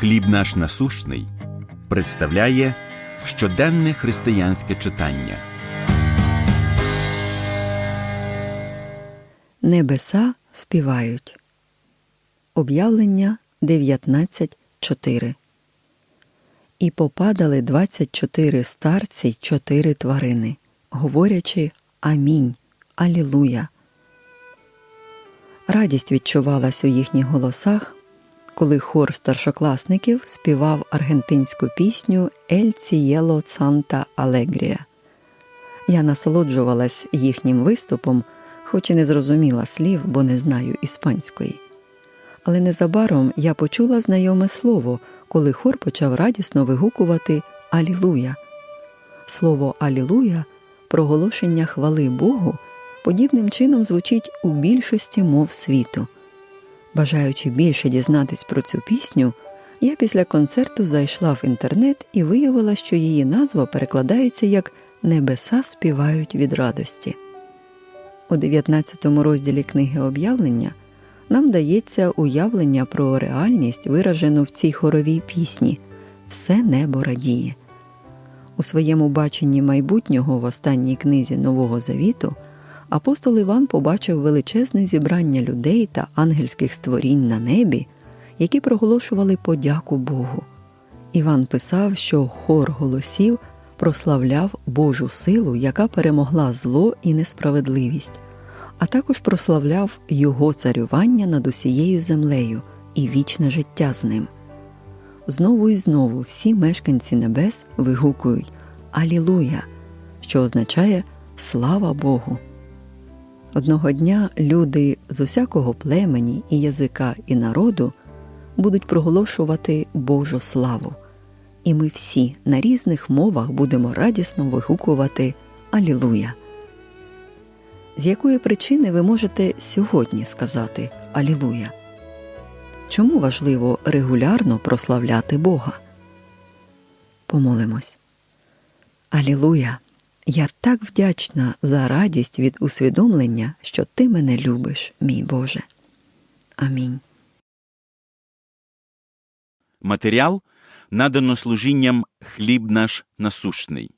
Хліб наш насущний представляє щоденне християнське читання. Небеса співають. Об'явлення 19.4 І попадали 24 старці й чотири тварини, говорячи Амінь, Алілуя. Радість відчувалась у їхніх голосах, коли хор старшокласників співав аргентинську пісню Ель Цієло Санта Алегрія. Я насолоджувалась їхнім виступом, хоч і не зрозуміла слів, бо не знаю іспанської. Але незабаром я почула знайоме слово, коли хор почав радісно вигукувати Алілуя. Слово Алілуя проголошення хвали Богу подібним чином звучить у більшості мов світу. Бажаючи більше дізнатись про цю пісню, я після концерту зайшла в інтернет і виявила, що її назва перекладається як Небеса співають від радості. У 19 розділі книги об'явлення нам дається уявлення про реальність, виражену в цій хоровій пісні Все небо радіє. У своєму баченні майбутнього в останній книзі Нового Завіту апостол Іван побачив величезне зібрання людей та ангельських створінь на небі, які проголошували подяку Богу. Іван писав, що хор голосів прославляв Божу силу, яка перемогла зло і несправедливість, а також прославляв Його царювання над усією землею і вічне життя з ним. Знову і знову всі мешканці небес вигукують Алілуя, що означає Слава Богу. Одного дня люди з усякого племені і язика і народу будуть проголошувати Божу славу, і ми всі на різних мовах будемо радісно вигукувати Алілуя. З якої причини ви можете сьогодні сказати Алілуя? Чому важливо регулярно прославляти Бога? Помолимось. Алілуя! Я так вдячна за радість від усвідомлення, що ти мене любиш, мій Боже. Амінь. Матеріал надано служінням хліб наш насущний.